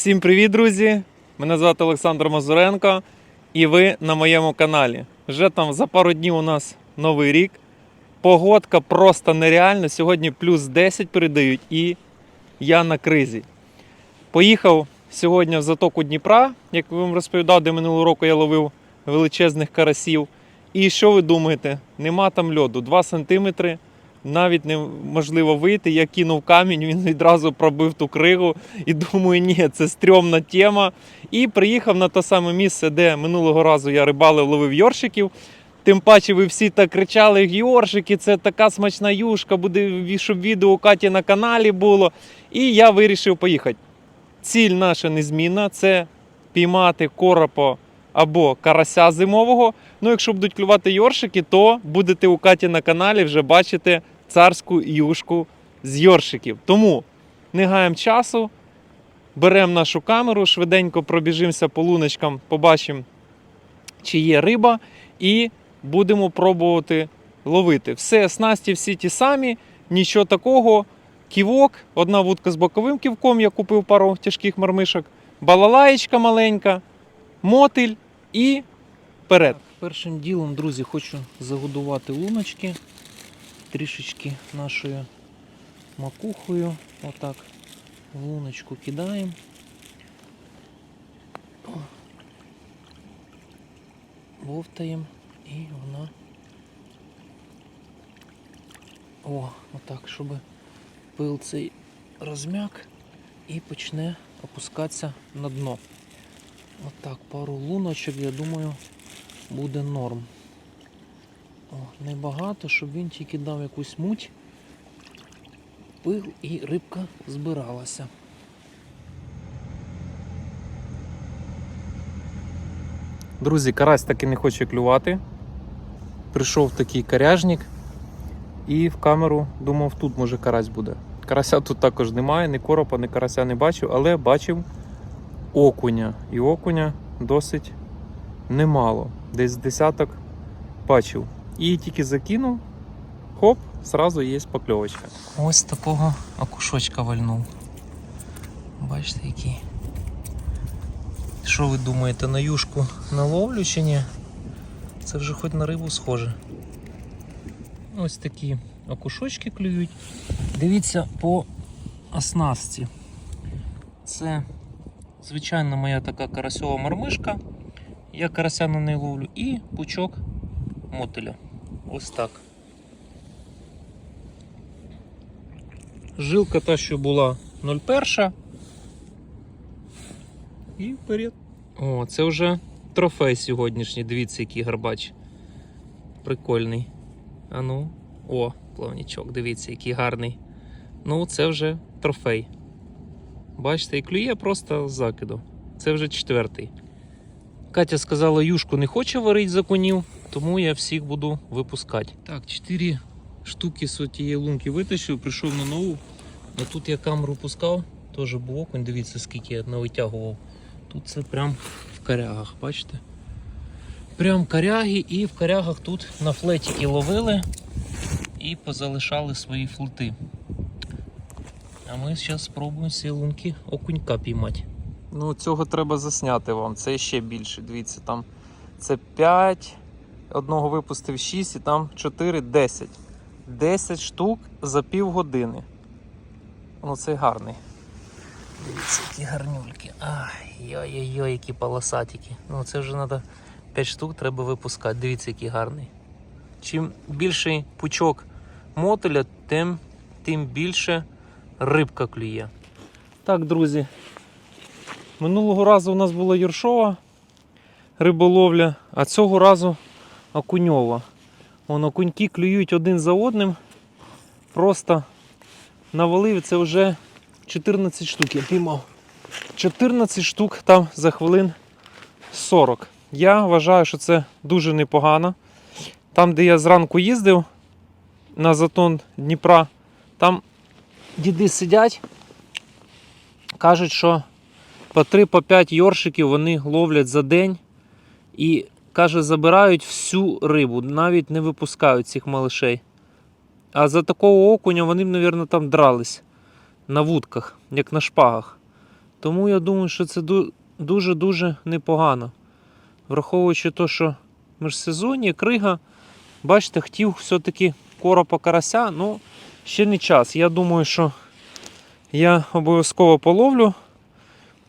Всім привіт, друзі! Мене звати Олександр Мазуренко, і ви на моєму каналі. Вже там за пару днів у нас новий рік. Погодка просто нереальна. Сьогодні плюс 10 передають, і я на кризі. Поїхав сьогодні в затоку Дніпра, як я вам розповідав, де минулого року я ловив величезних карасів. І що ви думаєте? Нема там льоду, 2 сантиметри. Навіть неможливо вийти. Я кинув камінь, він відразу пробив ту кригу. І думаю, ні, це стрьомна тема. І приїхав на те саме місце, де минулого разу я рибалив, ловив йоршиків. Тим паче, ви всі так кричали: йоршики, це така смачна юшка, буде, щоб відео у Каті на каналі було. І я вирішив поїхати. Ціль наша незмінна це піймати коропа або карася зимового. Ну, якщо будуть клювати йоршики, то будете у Каті на каналі вже бачити царську юшку з йоршиків. Тому не гаємо часу, беремо нашу камеру, швиденько пробіжимося по луночкам, побачимо, чи є риба, і будемо пробувати ловити. Все, снасті всі ті самі, нічого такого. Ківок, одна вудка з боковим ківком, я купив пару тяжких мармишок, балалаєчка маленька, мотиль і вперед. Першим ділом, друзі, хочу загодувати луночки трішечки нашою макухою. Отак в луночку кидаємо. Вовтаємо і вона. О, отак, щоб пил цей розм'як і почне опускатися на дно. Отак, пару луночок, я думаю, буде норм. О, небагато, щоб він тільки дав якусь муть, пил і рибка збиралася. Друзі, карась таки не хоче клювати. Прийшов такий коряжник і в камеру думав, тут може карась буде. Карася тут також немає, ні коропа, ні карася не бачив, але бачив окуня. І окуня досить немало. Десь десяток бачив. І тільки закинув, хоп, зразу є покльовочка. Ось такого окушочка вальнув. Бачите, який. Що ви думаєте, на юшку наловлю чи ні? Це вже хоч на рибу схоже. Ось такі окушочки клюють. Дивіться по оснастці. Це звичайна моя така карасьова мармишка. Я карася на неї ловлю і пучок мотиля. Ось так. Жилка та, що була 0,1. І вперед. О, це вже трофей сьогоднішній. Дивіться, який гарбач. Прикольний. А ну, о, плавнічок, дивіться, який гарний. Ну, це вже трофей. Бачите, і клює просто з закиду. Це вже четвертий. Катя сказала, юшку не хоче варити за конів, тому я всіх буду випускати. Так, 4 штуки з тієї лунки витащив, прийшов на нову. А тут я камеру пускав, теж був окунь, дивіться, скільки я навитягував. Тут це прям в корягах, бачите? Прям коряги і в корягах тут на флетики ловили і позалишали свої флоти. А ми зараз спробуємо з лунки окунька піймати. Ну, цього треба засняти вам. Це ще більше. Дивіться, там це 5, одного випустив 6 і там 4, 10. 10 штук за півгодини. Ну, цей гарний. Дивіться, які гарнюльки. Ай, йой-йой, які полосатики. Ну це вже треба 5 штук треба випускати. Дивіться, який гарний. Чим більший пучок мотиля, тим, тим більше рибка клює. Так, друзі. Минулого разу у нас була Юршова риболовля, а цього разу окуньова. Вон окуньки клюють один за одним. Просто навалив це вже 14 штук я піймав. 14 штук там за хвилин 40. Я вважаю, що це дуже непогано. Там, де я зранку їздив на затон Дніпра, там діди сидять, кажуть, що по 3-5 йоршиків вони ловлять за день і, каже, забирають всю рибу, навіть не випускають цих малишей. А за такого окуня вони б, мабуть, там дрались на вудках, як на шпагах. Тому я думаю, що це дуже-дуже непогано. Враховуючи те, що в міжсезоння, крига, бачите, хотів все-таки коропа карася, ну, ще не час. Я думаю, що я обов'язково половлю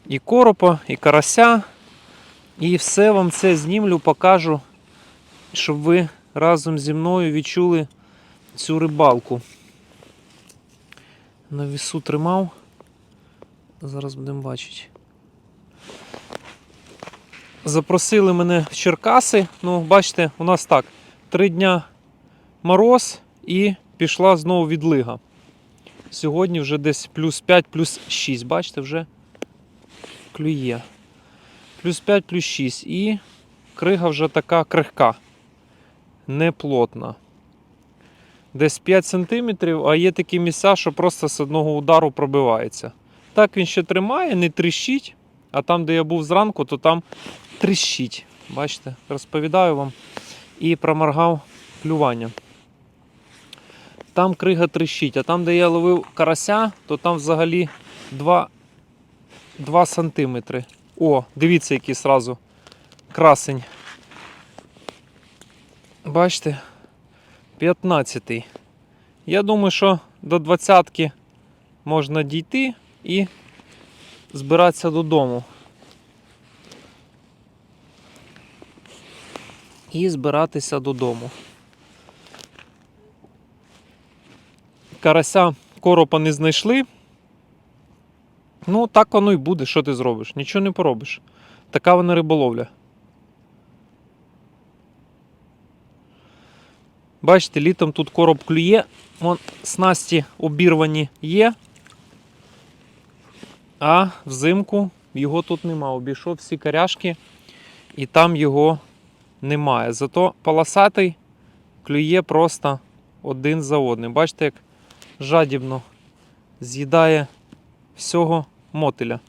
і коропа, і карася. І все вам це знімлю, покажу, щоб ви разом зі мною відчули цю рибалку. На вісу тримав. Зараз будемо бачити. Запросили мене в Черкаси. Ну, бачите, у нас так. Три дня мороз і пішла знову відлига. Сьогодні вже десь плюс 5, плюс 6. Бачите, вже клює. Плюс 5, плюс 6. І крига вже така крихка. Не плотна. Десь 5 см, а є такі місця, що просто з одного удару пробивається. Так він ще тримає, не тріщить. А там, де я був зранку, то там тріщить. Бачите, розповідаю вам і проморгав клювання. Там крига тріщить, а там, де я ловив карася, то там взагалі 2, 2 сантиметри. О, дивіться, який сразу красень. Бачите? 15. Я думаю, що до 20 можна дійти і збиратися додому. І збиратися додому. Карася коропа не знайшли. Ну, так воно і буде, що ти зробиш? Нічого не поробиш. Така вона риболовля. Бачите, літом тут короб клює, вон снасті обірвані є. А взимку його тут нема. Обійшов всі каряшки і там його немає. Зато полосатий клює просто один за одним. Бачите, як жадібно з'їдає всього мотиля.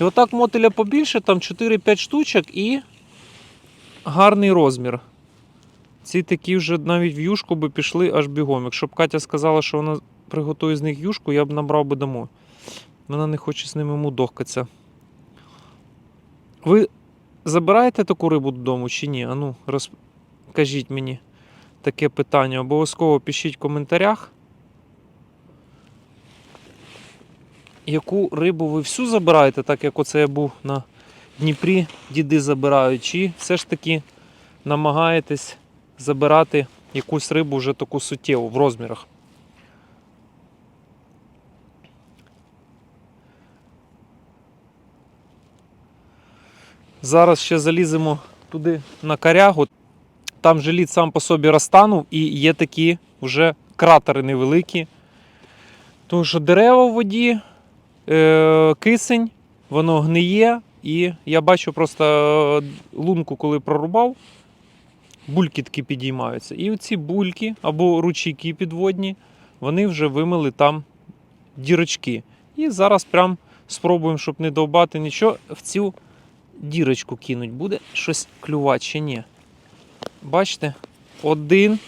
І отак мотиля побільше, там 4-5 штучок і гарний розмір. Ці такі вже навіть в юшку би пішли аж бігом. Якщо б Катя сказала, що вона приготує з них юшку, я б набрав би домой. Вона не хоче з ними мудохкатися. Ви забираєте таку рибу додому чи ні? Ану, розкажіть мені таке питання. Обов'язково пишіть в коментарях. Яку рибу ви всю забираєте, так як оце я був на Дніпрі, діди забирають, чи все ж таки намагаєтесь забирати якусь рибу вже таку суттєву в розмірах. Зараз ще заліземо туди на корягу. Там же лід сам по собі розтанув і є такі вже кратери невеликі. Тому що дерева в воді, кисень, воно гниє. І я бачу просто е, лунку, коли прорубав, бульки такі підіймаються. І оці бульки або ручейки підводні, вони вже вимили там дірочки. І зараз прям спробуємо, щоб не довбати нічого, в цю дірочку кинуть. Буде щось клювати чи ні. Бачите, один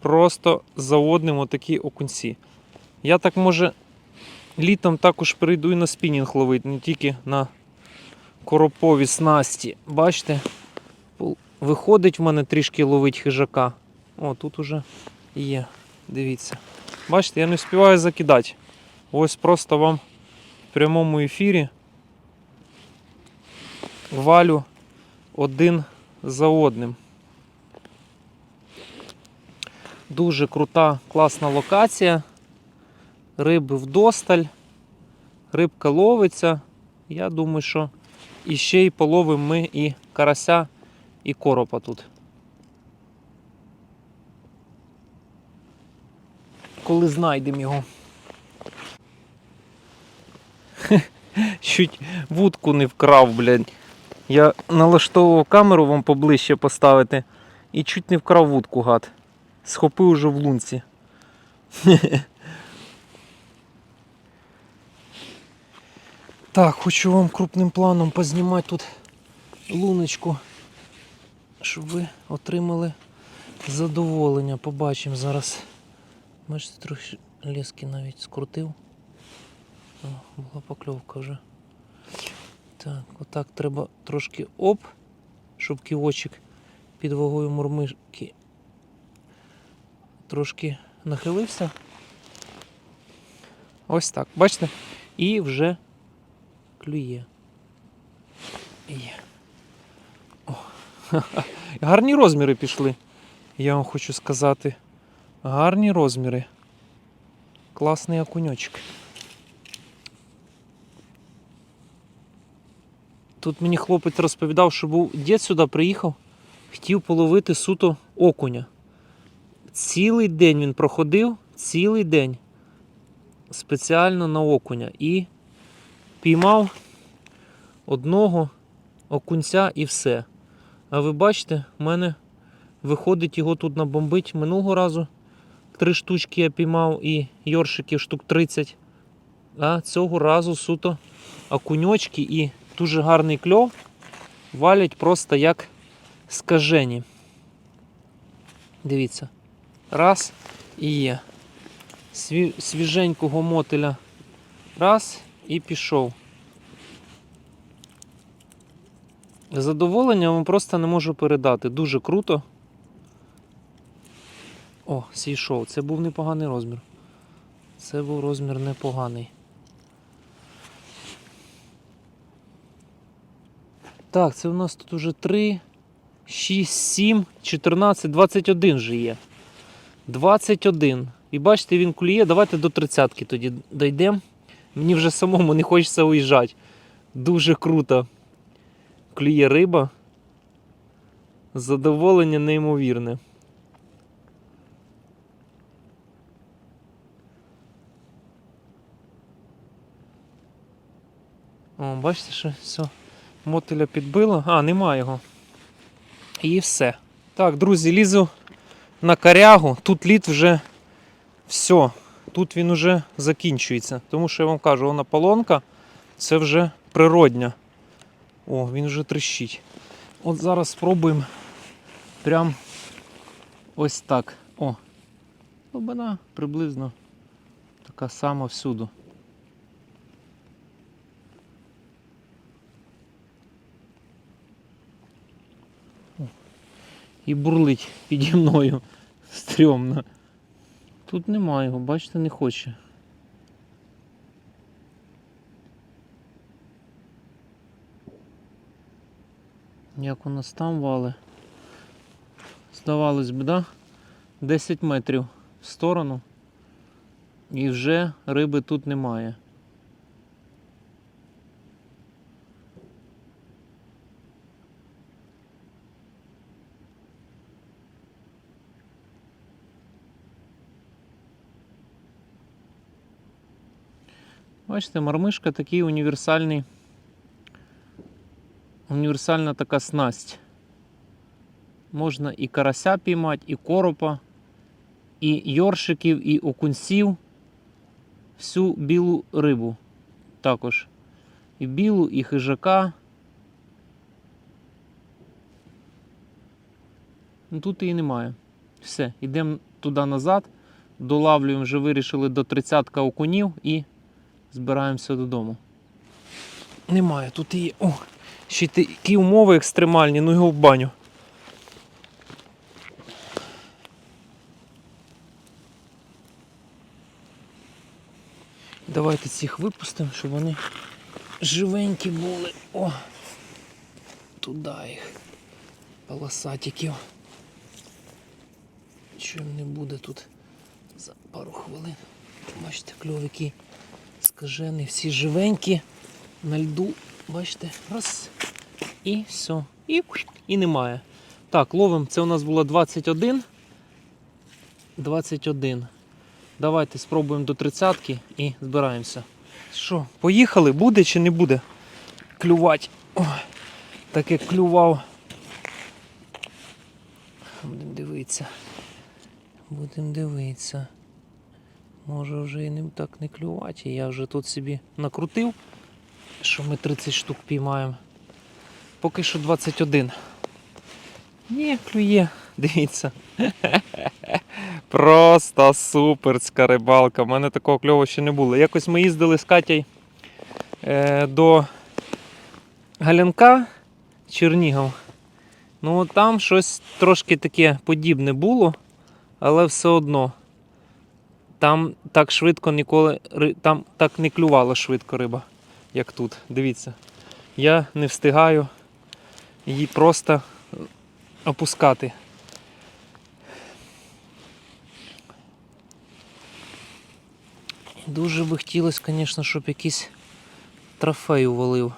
просто за одним отакі окунці. Я так може літом також перейду і на спінінг ловити, не тільки на коропові снасті. Бачите, виходить в мене трішки ловить хижака. О, тут уже є. Дивіться. Бачите, я не встигаю закидати. Ось просто вам в прямому ефірі валю один за одним. Дуже крута, класна локація. Риби вдосталь. Рибка ловиться. Я думаю, що і ще й половимо ми і карася, і коропа тут. Коли знайдемо його. Чуть вудку не вкрав, блядь. Я налаштовував камеру вам поближче поставити і чуть не вкрав вудку, гад. Схопив уже в лунці. Так, хочу вам крупним планом познімати тут луночку, щоб ви отримали задоволення. Побачимо зараз. Бачите, трохи лески навіть скрутив. О, була покльовка вже. Так, отак треба трошки оп, щоб ківочок під вагою мурмишки трошки нахилився. Ось так, бачите? І вже клює. О. Гарні розміри пішли, я вам хочу сказати. Гарні розміри. Класний окуньочок. Тут мені хлопець розповідав, що був дід сюди приїхав, хотів половити суто окуня. Цілий день він проходив, цілий день спеціально на окуня і піймав одного окунця і все. А ви бачите, в мене виходить його тут набомбить минулого разу. Три штучки я піймав і йоршиків штук 30. А цього разу суто окуньочки і дуже гарний кльов валять просто як скажені. Дивіться. Раз і є. Свіженького мотиля. Раз і пішов. Задоволення вам просто не можу передати. Дуже круто. О, зійшов. Це був непоганий розмір. Це був розмір непоганий. Так, це у нас тут уже 3, 6, 7, 14, 21 вже є. 21. І бачите, він клює. Давайте до 30 тоді дійдемо. Мені вже самому не хочеться уїжджати. Дуже круто. Клює риба. Задоволення неймовірне. О, бачите, що все. Мотиля підбило. А, нема його. І все. Так, друзі, лізу на корягу. Тут лід вже все. Тут він вже закінчується. Тому що я вам кажу, вона полонка це вже природня. О, він вже тріщить. От зараз спробуємо прям ось так. О. Глибина приблизно така сама всюди. і бурлить піді мною. Стрьомно. Тут немає його, бачите, не хоче. Як у нас там вали? Здавалось би, да? 10 метрів в сторону. І вже риби тут немає. Бачите, мармишка такий універсальний. Універсальна така снасть. Можна і карася піймати, і коропа, і йоршиків, і окунців. Всю білу рибу також. І білу, і хижака. Ну, Тут її немає. Все, йдемо туди назад, долавлюємо, вже вирішили до 30 окунів і збираємося додому. Немає, тут є. О, ще такі умови екстремальні, ну його в баню. Давайте цих випустимо, щоб вони живенькі були. О! Туди їх. Полосатиків. Чим не буде тут за пару хвилин. Бачите, кльовики скажений, всі живенькі на льду. Бачите, раз. І все. І, і немає. Так, ловимо. Це у нас було 21. 21. Давайте спробуємо до 30 і збираємося. Що, поїхали? Буде чи не буде клювати? Так як клював. Будемо дивитися. Будемо дивитися. Може вже і не так не клювати. Я вже тут собі накрутив, що ми 30 штук піймаємо. Поки що 21. Ні, клює, дивіться. Просто суперська рибалка. У мене такого кльову ще не було. Якось ми їздили з Катєю е, до Галянка, Чернігов. Ну, там щось трошки таке подібне було, але все одно. Там так швидко ніколи там так не клювала швидко риба, як тут. Дивіться. Я не встигаю її просто опускати. Дуже би хотілося, звісно, щоб якийсь трофей увалив.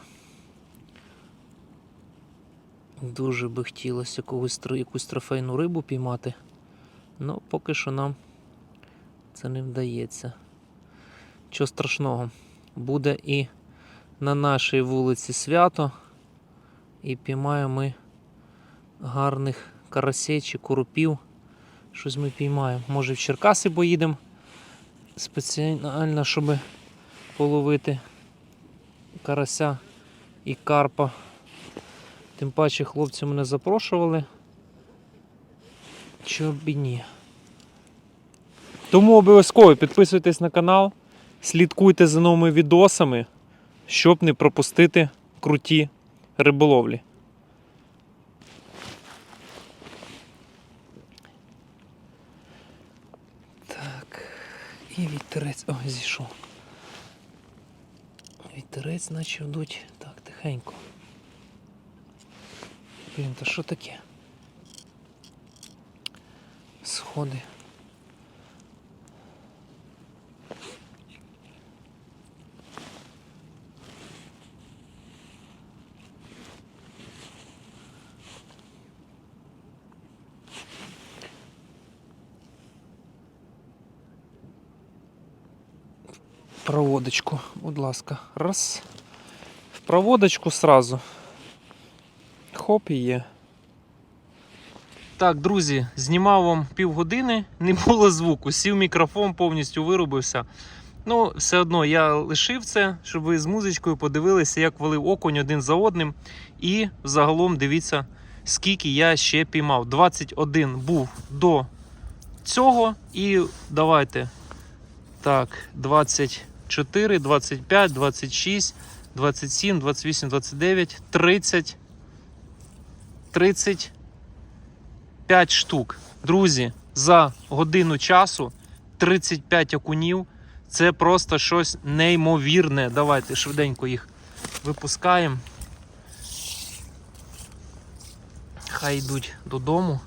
Дуже би хотілося тро- якусь трофейну рибу піймати. Ну, поки що нам це не вдається. Чого страшного, буде і на нашій вулиці свято, і піймаємо ми гарних карасей чи коропів. Щось ми піймаємо. Може в Черкаси поїдемо спеціально, щоб половити карася і карпа. Тим паче хлопці мене запрошували. Чого ні. Тому обов'язково підписуйтесь на канал, слідкуйте за новими відосами, щоб не пропустити круті риболовлі. Так, і вітерець. Ой, зійшов. Вітерець наче вдуть. Так, тихенько. Блін, та що таке? Сходи. Проводочку, будь ласка. Раз. В проводочку сразу. Хоп і є. Так, друзі, знімав вам півгодини, не було звуку, сів мікрофон, повністю вирубився. Ну, все одно я лишив це, щоб ви з музичкою подивилися, як валив окунь один за одним. І загалом дивіться, скільки я ще піймав. 21 був до цього. І давайте. Так, 24, 25, 26, 27, 28, 29, 30. 35 штук. Друзі, за годину часу 35 окунів. Це просто щось неймовірне. Давайте швиденько їх випускаємо. Хай йдуть додому.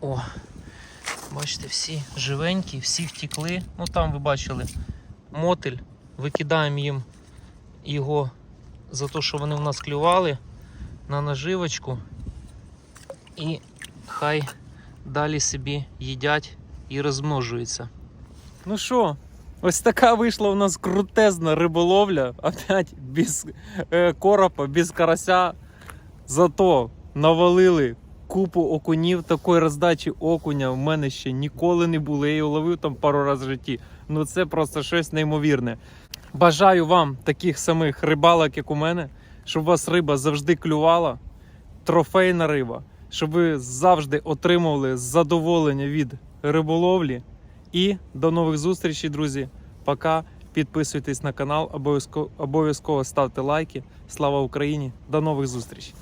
О, бачите, всі живенькі, всі втекли. Ну там ви бачили мотель. Викидаємо їм його за те, що вони в нас клювали на наживочку. І хай далі собі їдять і розмножуються. Ну що, ось така вийшла у нас крутезна риболовля. Опять без е, коропа, без карася. Зато навалили купу окунів. Такої роздачі окуня в мене ще ніколи не було. Я її ловив там пару разів в житті. Ну це просто щось неймовірне. Бажаю вам таких самих рибалок, як у мене, щоб вас риба завжди клювала, трофейна риба, щоб ви завжди отримували задоволення від риболовлі. І до нових зустрічей, друзі. Пока. Підписуйтесь на канал, обов'язково ставте лайки. Слава Україні! До нових зустрічей!